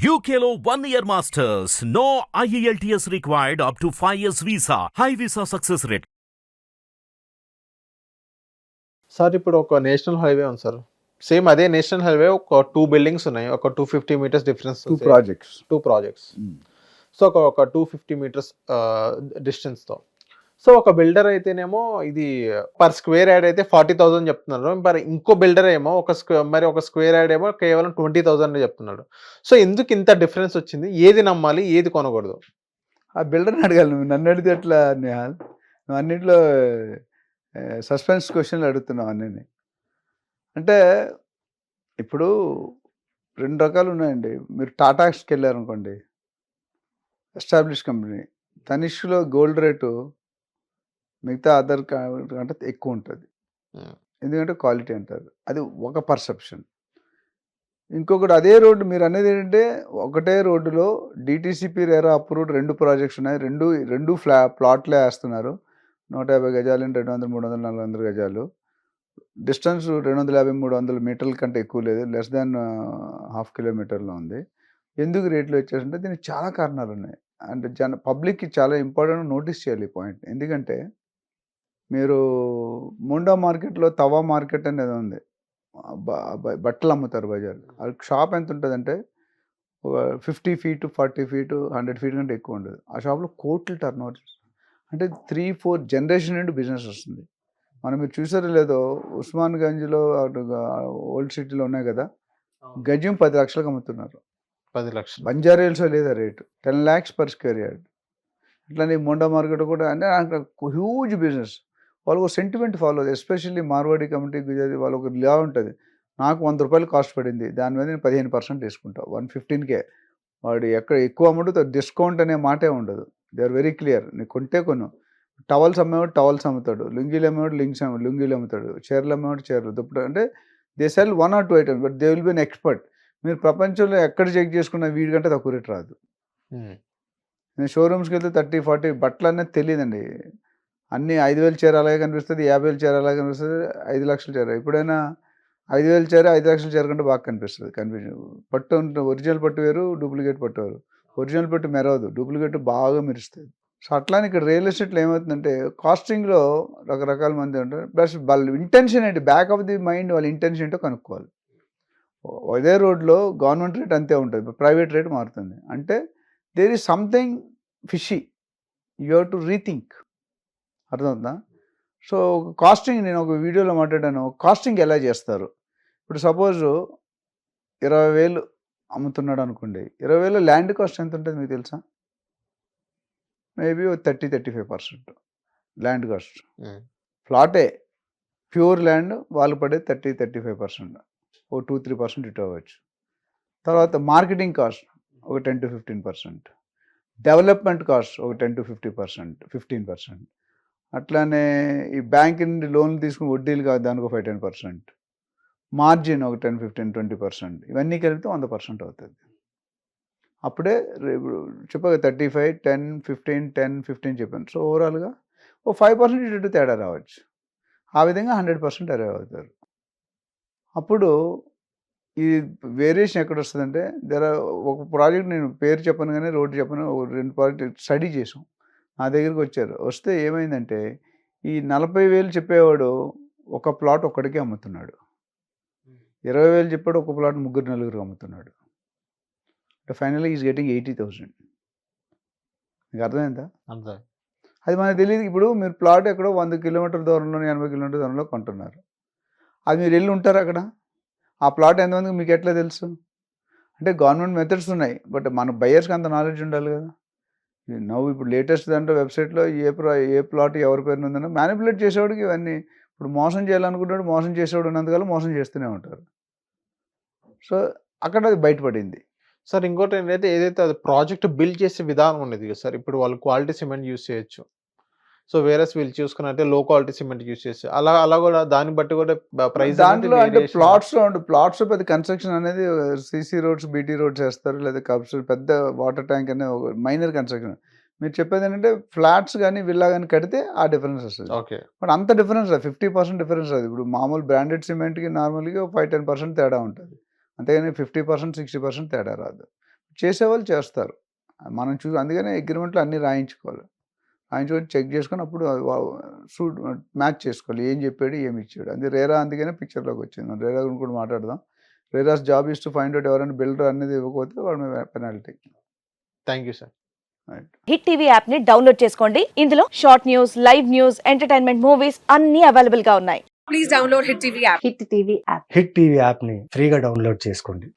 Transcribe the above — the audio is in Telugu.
UKLO one year masters. No E IELTS required up to 5 years visa. High visa success rate. Sir ఇప్పుడు ఒక నేషనల్ హైవే ఉంది సార్. సేమ్ అదే నేషనల్ హైవే ఒక టూ బిల్డింగ్స్ ఉన్నాయి. ఒక two fifty metres difference two projects two projects so ఒక ఒక టూ ఫిఫ్టీ మీటర్స్ డిస్టెన్స్తో సో ఒక బిల్డర్ అయితేనేమో ఇది పర్ స్క్వేర్ యాడ్ అయితే ఫార్టీ థౌసండ్ చెప్తున్నారు. మరి ఇంకో బిల్డర్ ఏమో ఒక స్క్వే మరి ఒక స్క్వేర్ యాడ్ ఏమో కేవలం ట్వంటీ థౌసండ్ చెప్తున్నాడు సో ఎందుకు ఇంత డిఫరెన్స్ వచ్చింది? ఏది నమ్మాలి? ఏది కొనకూడదు? ఆ బిల్డర్ని అడగాలి నువ్వు. నన్ను అడిగితే ఎట్లా నిహాల్? నువ్వు అన్నింటిలో సస్పెన్స్ క్వశ్చన్లు అడుగుతున్నావు అన్నీ అంటే ఇప్పుడు రెండు రకాలు ఉన్నాయండి. మీరు టాటాస్కి వెళ్ళారనుకోండి. Establish company. తనిష్లో గోల్డ్ రేటు మిగతా అదర్ కంటే ఎక్కువ ఉంటుంది. ఎందుకంటే క్వాలిటీ అంటారు. అది ఒక పర్సెప్షన్. ఇంకొకటి అదే రోడ్డు మీరు అనేది ఏంటంటే ఒకటే రోడ్డులో డిటీసీపీ రేరా అప్రూవ్డ్ రెండు ప్రాజెక్ట్స్ ఉన్నాయి. రెండు రెండు ఫ్లా ప్లాట్లే వేస్తున్నారు. నూట యాభై గజాలు రెండు వందల మూడు వందల నాలుగు వందల గజాలు. డిస్టెన్స్ రెండు వందల యాభై మూడు వందల మీటర్ల కంటే ఎక్కువ లేదు. లెస్ దాన్ హాఫ్ కిలోమీటర్లో ఉంది. ఎందుకు రేట్లు వచ్చేసంటే దీనికి చాలా కారణాలు ఉన్నాయి. అంటే జన పబ్లిక్కి చాలా ఇంపార్టెంట్ నోటీస్ చేయాలి ఈ పాయింట్ ఎందుకంటే మీరు ముండా మార్కెట్లో తవా మార్కెట్ అనేది ఉంది. బట్టలు అమ్ముతారు బజార్ షాప్ ఎంత ఉంటుందంటే ఒక fifty feet forty feet hundred feet కంటే ఎక్కువ ఉండదు. ఆ షాప్లో కోట్లు టర్న్ ఓవర్ అంటే త్రీ ఫోర్ జనరేషన్ నుండి బిజినెస్ వస్తుంది. మనం మీరు చూసారో లేదో ఉస్మాన్ గంజ్లో అటు ఓల్డ్ సిటీలో ఉన్నాయి కదా గజం పది లక్షలకు అమ్ముతున్నారు. పది లక్షలు. బంజారా హిల్స్లో లేదా rate? Ten lakhs per square yard. అట్లానే మొండా మార్కెట్ కూడా అంటే హ్యూజ్ బిజినెస్. వాళ్ళకు sentiment follow especially Marwadi committee Gujarati వాళ్ళకు ఒక లా ఉంటుంది. నాకు వంద రూపాయలు కాస్ట్ పడింది. దాని మీద నేను పదిహేను పర్సెంట్ తీసుకుంటా. వన్ ఫిఫ్టీన్కే వాడు ఎక్కడ ఎక్కువ అమ్ముడు డిస్కౌంట్ అనే మాటే ఉండదు. దే ఆర్ వెరీ క్లియర్ నీకు కొంటే కొను. టవల్స్ అమ్మేవాడు టవల్స్ అమ్ముతాడు. లుంగీలు అమ్మేవాడు లింక్స్ అమ్మ లుంగీలు అమ్ముతాడు. చీరలు అమ్మేవాడు చీరలు. దుప్పటి అంటే they sell one or two items but they will be an expert మీరు ప్రపంచంలో ఎక్కడ చెక్ చేసుకున్న వీడికంటే తక్కువ రేట్ రాదు. నేను షోరూమ్స్కి వెళ్తే థర్టీ ఫార్టీ బట్టలు అనేది తెలియదండి. అన్ని ఐదు వేలు చీర అలాగే కనిపిస్తుంది యాభై వేలు చీర అలాగే కనిపిస్తుంది ఐదు లక్షల చీర. ఎప్పుడైనా ఐదు వేలు చీర ఐదు లక్షల చీర కంటే బాగా కనిపిస్తుంది. కన్ఫ్యూజన్ పట్టు ఒరిజినల్ పట్టు వేరు డూప్లికేట్ పట్టు వేరు. ఒరిజినల్ పట్టు మెరవదు డూప్లికేట్ బాగా మెరుస్తుంది. సో అట్లానే ఇక్కడ రియల్ ఎస్టేట్లో ఏమవుతుందంటే కాస్టింగ్లో రకరకాల మంది ఉంటారు. ప్లస్ వాళ్ళ ఇంటెన్షన్ ఏంటి? బ్యాక్ ఆఫ్ ది మైండ్ వాళ్ళ ఇంటెన్షన్ ఏంటో కనుక్కోవాలి. అదే రోడ్లో గవర్నమెంట్ రేట్ అంతే ఉంటుంది ప్రైవేట్ రేట్ మారుతుంది. అంటే there is something fishy you have to rethink అర్థమవుతుందా? సో కాస్టింగ్ నేను ఒక వీడియోలో మాట్లాడాను. కాస్టింగ్ ఎలా చేస్తారు? ఇప్పుడు సపోజ్ ఇరవై వేలు అమ్ముతున్నాడు అనుకోండి. ఇరవై వేలు ల్యాండ్ కాస్ట్ ఎంత ఉంటుంది మీకు తెలుసా? Maybe thirty thirty five percent land cost. ఫ్లాటే pure land వాళ్ళు పడే థర్టీ థర్టీ ఫైవ్ పర్సెంట్. ఓ టూ త్రీ పర్సెంట్ ఇటు అవ్వచ్చు. తర్వాత మార్కెటింగ్ కాస్ట్ ఒక ten to fifteen percent. Development cost ఒక ten to fifty percent fifteen percent. అట్లానే ఈ బ్యాంక్ నుండి లోన్లు తీసుకుని వడ్డీలు కాదు దానికి ఒక ఫైవ్ టెన్ పర్సెంట్ మార్జిన్ ఒక టెన్ ఫిఫ్టీన్ ట్వంటీ పర్సెంట్ ఇవన్నీ కలిపితే వంద పర్సెంట్ అవుతుంది. అప్పుడే రేపు చెప్పగా thirty five ten fifteen ten fifteen చెప్పాను. సో ఓవరాల్గా ఓ ఫైవ్ పర్సెంట్ ఇటు తేడా రావచ్చు. ఆ విధంగా హండ్రెడ్ పర్సెంట్ అరే అవుతారు. అప్పుడు ఈ వేరియేషన్ ఎక్కడ వస్తుందంటే దర ఒక ప్రాజెక్ట్ నేను పేరు చెప్పను కానీ రోడ్డు చెప్పను ఒక రెండు ప్రాజెక్ట్ స్టడీ చేసాం. నా దగ్గరికి వచ్చారు. వస్తే ఏమైందంటే ఈ నలభై వేలు చెప్పేవాడు ఒక ప్లాట్ ఒక్కడికే అమ్ముతున్నాడు. ఇరవై వేలు చెప్పాడు ఒక ప్లాట్ ముగ్గురు నలుగురు అమ్ముతున్నాడు. ఫైనల్గా ఈజ్ గెటింగ్ ఎయిటీ థౌసండ్. మీకు అర్థమైందా? అంతే. అది మనకు తెలియదు ఇప్పుడు మీరు ప్లాట్ ఎక్కడో వంద కిలోమీటర్ దూరంలో ఎనభై కిలోమీటర్ దూరంలో కొంటున్నారు. అది మీరు వెళ్ళి ఉంటారు అక్కడ? ఆ ప్లాట్ ఎంతమందికి మీకు ఎట్లా తెలుసు? అంటే గవర్నమెంట్ మెథడ్స్ ఉన్నాయి. బట్ మన బయర్స్కి అంత నాలెడ్జ్ ఉండాలి కదా. నవ్వు ఇప్పుడు లేటెస్ట్ దాంట్లో వెబ్సైట్లో ఏ ప్లా ఏ ప్లాట్ ఎవరి పేరు ఉందన్నా మ్యానిపులేట్ చేసేవాడికి ఇవన్నీ. ఇప్పుడు మోసం చేయాలనుకున్నాడు మోసం చేసేవాడు ఉన్నందువల్ల మోసం చేస్తూనే ఉంటారు. సో అక్కడ అది బయటపడింది. సార్ ఇంకోటి ఏంటంటే ఏదైతే అది ప్రాజెక్ట్ బిల్డ్ చేసే విధానం ఉండేది కదా సార్ ఇప్పుడు వాళ్ళు క్వాలిటీ సిమెంట్ యూస్ చేయొచ్చు. సో వేరే వీళ్ళు చూసుకున్నట్టే లో క్వాలిటీ సిమెంట్ యూస్ చేసి అలా అలా కూడా దాన్ని బట్టి కూడా ప్రైస్ దాంట్లో అంటే ప్లాట్స్ అంటే ప్లాట్స్ పెద్ద కన్స్ట్రక్షన్ అనేది సిసి రోడ్స్ బీటీ రోడ్స్ వేస్తారు లేదా కబ్స్ పెద్ద వాటర్ ట్యాంక్ అనే మైనర్ కన్స్ట్రక్షన్ మీరు చెప్పేది ఏంటంటే ఫ్లాట్స్ కానీ విల్లా కానీ కడితే ఆ డిఫరెన్స్ వస్తుంది. ఓకే బట్ అంత డిఫరెన్స్ రాదు ఫిఫ్టీ పర్సెంట్ డిఫరెన్స్ రాదు. ఇప్పుడు మామూలు బ్రాండెడ్ సిమెంట్కి నార్మల్గా ఫైవ్ టెన్ పర్సెంట్ తేడా ఉంటుంది. అంతేగాని ఫిఫ్టీ పర్సెంట్ సిక్స్టీ పర్సెంట్ తేడా రాదు. చేసేవాళ్ళు చేస్తారు. మనం చూ అందుకనే అగ్రిమెంట్లో అన్నీ రాయించుకోవాలి. రాయించుకొని చెక్ చేసుకొని అప్పుడు సూట్ మ్యాచ్ చేసుకోవాలి. ఏం చెప్పాడు ఏమి ఇచ్చాడు. అది రేరా అందుకనే పిక్చర్లోకి వచ్చింది. మనం రేరా గురించి కూడా మాట్లాడదాం. RERA's job is to find out ఎవరైనా బిల్డర్ అనేది ఇవ్వకపోతే వాడి penalty thank you sir Hit TV యాప్ని డౌన్లోడ్ చేసుకోండి. ఇందులో short news live news entertainment movies అన్ని అవైలబుల్గా ఉన్నాయి. Please download Hit TV app. Hit TV app Hit TV యాప్ని ఫ్రీగా డౌన్లోడ్ చేసుకోండి.